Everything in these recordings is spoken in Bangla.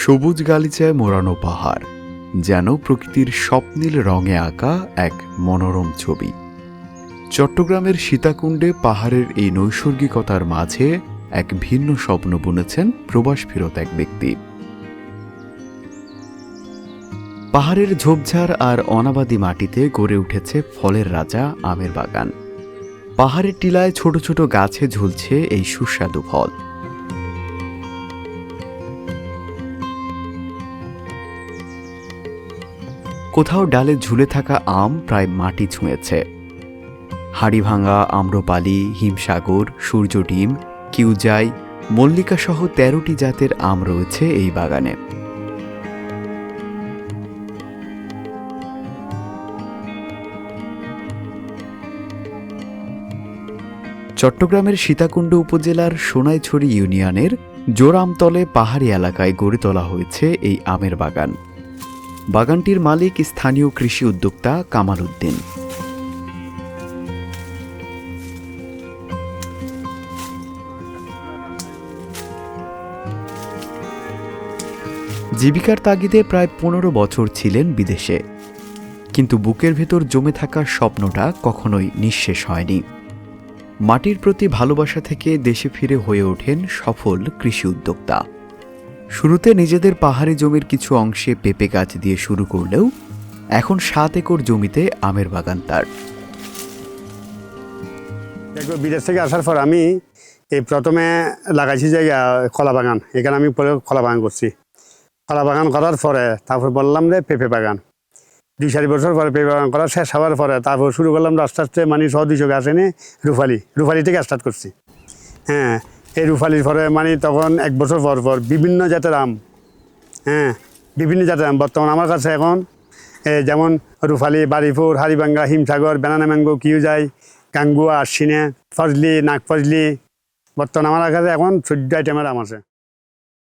সবুজ গালিচায় মোড়ানো পাহাড়, যেন প্রকৃতির স্বপ্নীল রঙে আঁকা এক মনোরম ছবি। চট্টগ্রামের সীতাকুণ্ডে পাহাড়ের এই নৈসর্গিকতার মাঝে এক ভিন্ন স্বপ্ন বুনেছেন প্রবাস ফেরত এক ব্যক্তি। পাহাড়ের ঝোপঝাড় আর অনাবাদি মাটিতে গড়ে উঠেছে ফলের রাজা আমের বাগান। পাহাড়ের টিলায় ছোট ছোট গাছে ঝুলছে এই সুস্বাদু ফল। কোথাও ডালে ঝুলে থাকা আম প্রায় মাটি ছুঁয়েছে। হাড়িভাঙা, আম্রপালি, হিমসাগর সূর্য ডিম কিউজাই মল্লিকা সহ তেরোটি জাতের আম রয়েছে এই বাগানে। চট্টগ্রামের সীতাকুণ্ড উপজেলার সোনাইছড়ি ইউনিয়নের জোরামতলে পাহাড়ি এলাকায় গড়ে তোলা হয়েছে এই আমের বাগান। বাগানটির মালিক স্থানীয় কৃষি উদ্যোক্তা কামাল উদ্দিন। জীবিকার তাগিদে প্রায় পনেরো বছর ছিলেন বিদেশে। কিন্তু বুকের ভেতর জমে থাকা স্বপ্নটা কখনোই নিঃশেষ হয়নি। মাটির প্রতি ভালোবাসা থেকে দেশে ফিরে হয়ে ওঠেন সফল কৃষি উদ্যোক্তা। শুরুতে নিজেদের পাহাড়ি জমির কিছু অংশে পেঁপে গাছ দিয়ে শুরু করলেও এখন সাত একর জমিতে আমের বাগান তার। বিদেশ থেকে আসার পর আমি এই প্রথমে লাগাইছি ইয়া, কলা বাগান। এখানে আমি কলা বাগান করছি। কলা বাগান করার পরে তারপর বললাম যে পেঁপে বাগান। দুই চারি বছর পরে পেঁপে বাগান করা শেষ হওয়ার পরে তারপর শুরু করলাম আস্তে আস্তে মানে সহ দুইশো গাছ এনে রুফালি রুফালি থেকে স্টার্ট করছি। হ্যাঁ এই রুফালির পরে মানে তখন এক বছর পর পর বিভিন্ন জাতের আম হ্যাঁ বিভিন্ন জাতের আম। বর্তমান আমার কাছে এখন যেমন রুফালি বাড়িপুর হারিবাঙ্গা, হিমসাগর বেনানা ম্যাঙ্গো কিউ কিউজাই, গাঙ্গুয়া, আশ্বিনে, ফজলি নাগ ফজলি বর্তমান আমার কাছে এখন চোদ্দ আইটেমের আম আছে।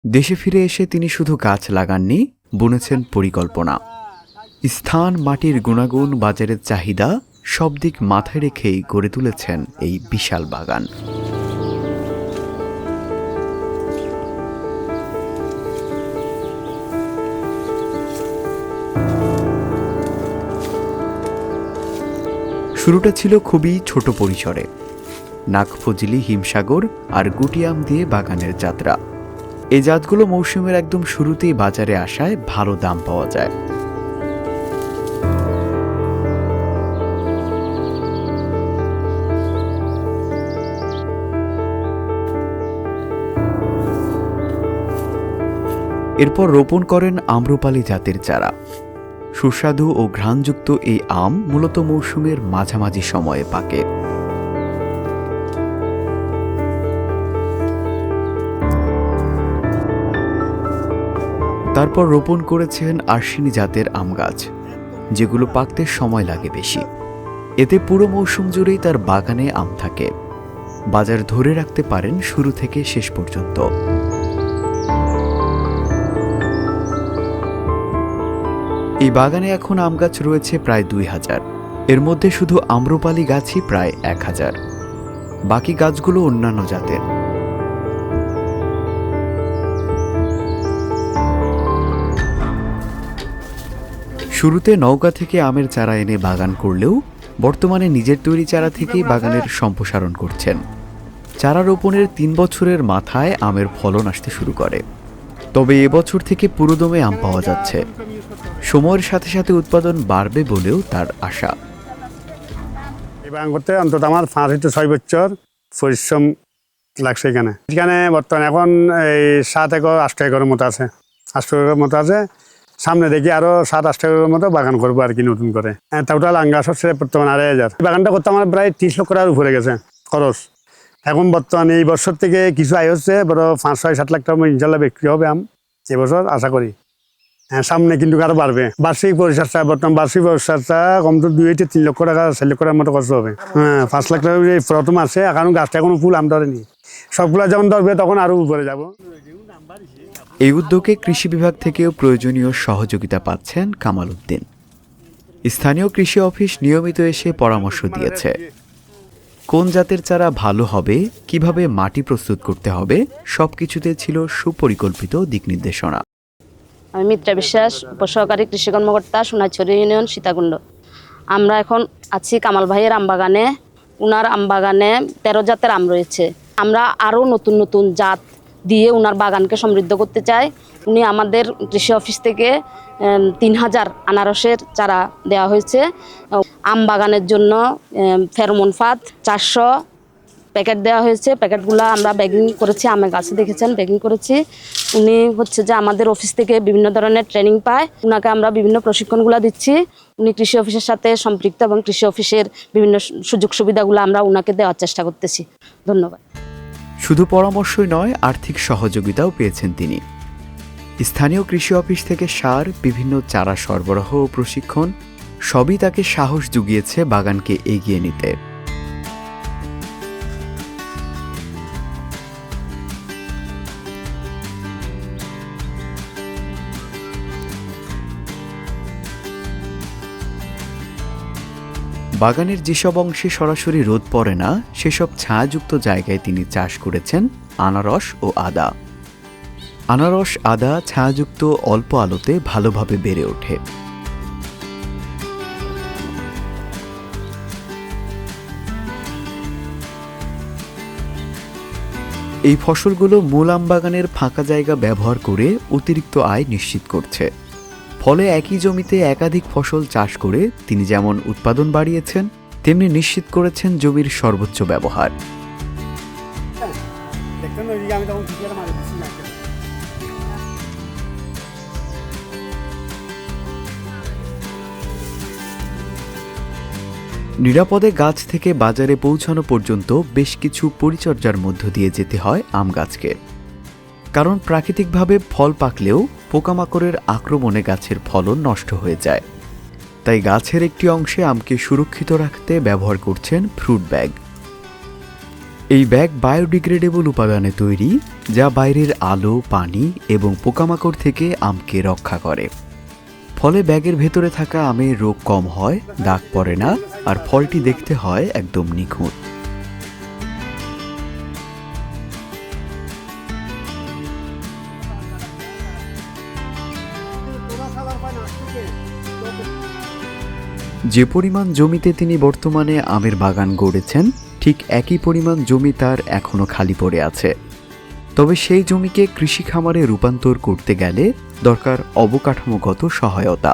দেশে ফিরে এসে তিনি শুধু গাছ লাগাননি, বুনেছেন পরিকল্পনা। স্থান মাটির গুণাগুণ বাজারের চাহিদা সব দিক মাথায় রেখেই গড়ে তুলেছেন এই বিশাল বাগান। শুরুটা ছিল খুবই ছোট পরিসরে। নাগফজলি, হিমসাগর আর গুটিয়াম দিয়ে বাগানের যাত্রা। এই জাতগুলো মৌসুমের একদম শুরুতেই বাজারে আসায় ভালো দাম পাওয়া যায়। এরপর রোপণ করেন আম্রপালি জাতের চারা। সুস্বাদু ও ঘ্রাণযুক্ত এই আম মূলত মৌসুমের মাঝামাঝি সময়ে পাকে। তারপর রোপণ করেছেন আশ্বিনী জাতের আম গাছ, যেগুলো পাকতে সময় লাগে বেশি। এতে পুরো মৌসুম জুড়েই তার বাগানে আম থাকে। বাজার ধরে রাখতে পারেন শুরু থেকে শেষ পর্যন্ত। এই বাগানে এখন আম গাছ রয়েছে প্রায় দুই হাজার। এর মধ্যে শুধু আম্রপালি গাছই প্রায় এক হাজার। বাকি গাছগুলো অন্যান্য জাতের। শুরুতে নৌকা থেকে আমের চারা এনে বাগান করলেও বর্তমানে নিজের তৈরি চারা থেকেই বাগানের সম্প্রসারণ করছেন। চারা রোপণের তিন বছরের মাথায় আমের ফলন আসতে শুরু করে। তবে এবছর থেকে পুরোদমে আম পাওয়া যাচ্ছে। সময়ের সাথে সাথে উৎপাদন বাড়বে বলেও তার আশা। করতে অন্তত আমার পাঁচ হইতে ছয় বছর পরিশ্রম লাগছে এখানে। এখানে বর্তমানে এখন এই সাত একর, আষ্ট একরের মতো আছে। আষ্ট একরের মতো আছে। সামনে দেখি আরও সাত, আষ্ট একরের মতো বাগান করব আর কি নতুন করে। টোটাল আঙ্গাস হচ্ছে বর্তমানে আড়াই হাজার। বাগানটা করতে আমার প্রায় তিরিশ লক্ষ টাকার উপরে গেছে খরচ। এখন বর্তমানে এই বছর থেকে কিছু আয় হচ্ছে, বড় পাঁচ ছয় সাত লাখ টাকা ইনশাল্লাহ বিক্রি হবে আম এবছর আশা করি। হ্যাঁ সামনে কিন্তু আরও বাড়বে। বার্ষিক পরিচর্যা, বর্তমান বার্ষিক পরিচর্যা কম তো দুই থেকে তিন লক্ষ টাকা, চার লক্ষ টাকার মতো খরচ হবে। হ্যাঁ পাঁচ লাখ টাকা প্রথম আছে কারণ গাছটা এখনও ফুল আম ধরেনি। সবগুলা যখন ধরবে তখন আরও উপরে যাব। এই উদ্যোগে কৃষি বিভাগ থেকেও প্রয়োজনীয় সহযোগিতা পাচ্ছেন কামাল উদ্দিন। স্থানীয় কৃষি অফিস নিয়মিত এসে পরামর্শ দিয়েছে। কোন জাতের চারা ভালো হবে, কীভাবে মাটি প্রস্তুত করতে হবে, সবকিছুতে ছিল সুপরিকল্পিত দিক নির্দেশনা। আমি মিত্রা বিশ্বাস, উপসহকারী কৃষি কর্মকর্তা, সোনাইছড়ি ইউনিয়ন, সীতাকুণ্ড। আমরা এখন আছি কামাল ভাইয়ের আমবাগানে উনার আমবাগানে তেরো জাতের আম রয়েছে। আমরা আরও নতুন নতুন জাত দিয়ে উনার বাগানকে সমৃদ্ধ করতে চাই। উনি আমাদের কৃষি অফিস থেকে তিন হাজার আনারসের চারা দেওয়া হয়েছে। আম বাগানের জন্য ফেরোমন ফাঁদ চারশো প্যাকেট দেওয়া হয়েছে। প্যাকেটগুলো আমরা ব্যাগিং করেছি, আমের গাছে দেখেছেন ব্যাগিং করেছি। উনি হচ্ছে যে আমাদের অফিস থেকে বিভিন্ন ধরনের ট্রেনিং পায়। ওনাকে আমরা বিভিন্ন প্রশিক্ষণগুলো দিচ্ছি। উনি কৃষি অফিসের সাথে সম্পৃক্ত এবং কৃষি অফিসের বিভিন্ন সুযোগ সুবিধাগুলো আমরা ওনাকে দেওয়ার চেষ্টা করতেছি। ধন্যবাদ। শুধু পরামর্শই নয়, আর্থিক সহযোগিতাও পেয়েছেন তিনি। স্থানীয় কৃষি অফিস থেকে সার, বিভিন্ন চারা সরবরাহ ও প্রশিক্ষণ সবই তাকে সাহস জুগিয়েছে বাগানকে এগিয়ে নিতে। বাগানের যেসব অংশে সরাসরি রোদ পড়ে না, সেসব ছায়াযুক্ত জায়গায় তিনি চাষ করেছেন আনারস ও আদা। আনারস, আদা ছায়াযুক্ত অল্প আলোতে ভালোভাবে বেড়ে ওঠে। এই ফসলগুলো মূল আমবাগানের ফাঁকা জায়গা ব্যবহার করে অতিরিক্ত আয় নিশ্চিত করছে। ফলে একই জমিতে একাধিক ফসল চাষ করে তিনি যেমন উৎপাদন বাড়িয়েছেন, তেমনি নিশ্চিত করেছেন জমির সর্বোচ্চ ব্যবহার। নিরাপদে গাছ থেকে বাজারে পৌঁছানো পর্যন্ত বেশ কিছু পরিচর্যার মধ্য দিয়ে যেতে হয় আম গাছকে। কারণ প্রাকৃতিকভাবে ফল পাকলেও পোকামাকড়ের আক্রমণে গাছের ফলন নষ্ট হয়ে যায়। তাই গাছের একটি অংশে আমকে সুরক্ষিত রাখতে ব্যবহার করছেন ফ্রুট ব্যাগ। এই ব্যাগ বায়োডিগ্রেডেবল উপাদানে তৈরি, যা বাইরের আলো, পানি এবং পোকামাকড় থেকে আমকে রক্ষা করে। ফলে ব্যাগের ভেতরে থাকা আমের রোগ কম হয়, দাগ পড়ে না আর ফলটি দেখতে হয় একদম নিখুঁত। যে পরিমাণ জমিতে তিনি বর্তমানে আমের বাগান গড়েছেন, ঠিক একই পরিমাণ জমি তার এখনও খালি পড়ে আছে। তবে সেই জমিকে কৃষি খামারে রূপান্তর করতে গেলে দরকার অবকাঠামোগত সহায়তা,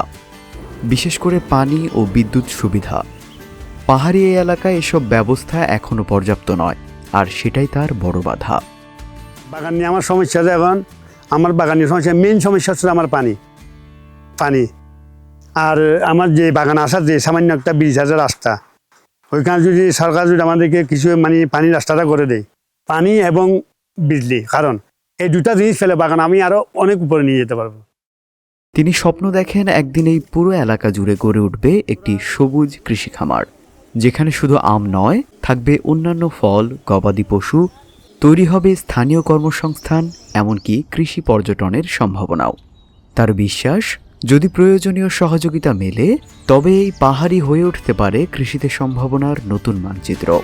বিশেষ করে পানি ও বিদ্যুৎ সুবিধা। পাহাড়ি এই এলাকায় এসব ব্যবস্থা এখনও পর্যাপ্ত নয় আর সেটাই তার বড় বাধা। বাগান নিয়ে আমার সমস্যা আছে এখন। আমার বাগানের সমস্যা মেন সমস্যা হচ্ছে আমার পানি। পানি। আর আমার যে বাগান আসার যে সামান্য একটা বিশ হাজার রাস্তা ওইখানে যদি সরকার যদি আমাদেরকে কিছু মানে পানির রাস্তাটা করে দেয় পানি এবং বিজলি কারণ এই দুটা জিনিস ফেলে বাগান আমি আরও অনেক উপরে নিয়ে যেতে পারব। তিনি স্বপ্ন দেখেন একদিন এই পুরো এলাকা জুড়ে গড়ে উঠবে একটি সবুজ কৃষি খামার যেখানে শুধু আম নয়, থাকবে অন্যান্য ফল, গবাদি পশু, তৈরি হবে স্থানীয় কর্মসংস্থান, এমনকি কৃষি পর্যটনের সম্ভাবনাও। তার বিশ্বাস, যদি প্রয়োজনীয় সহযোগিতা মেলে, তবে এই পাহাড়ি হয়ে উঠতে পারে কৃষিতে সম্ভাবনার নতুন মানচিত্র।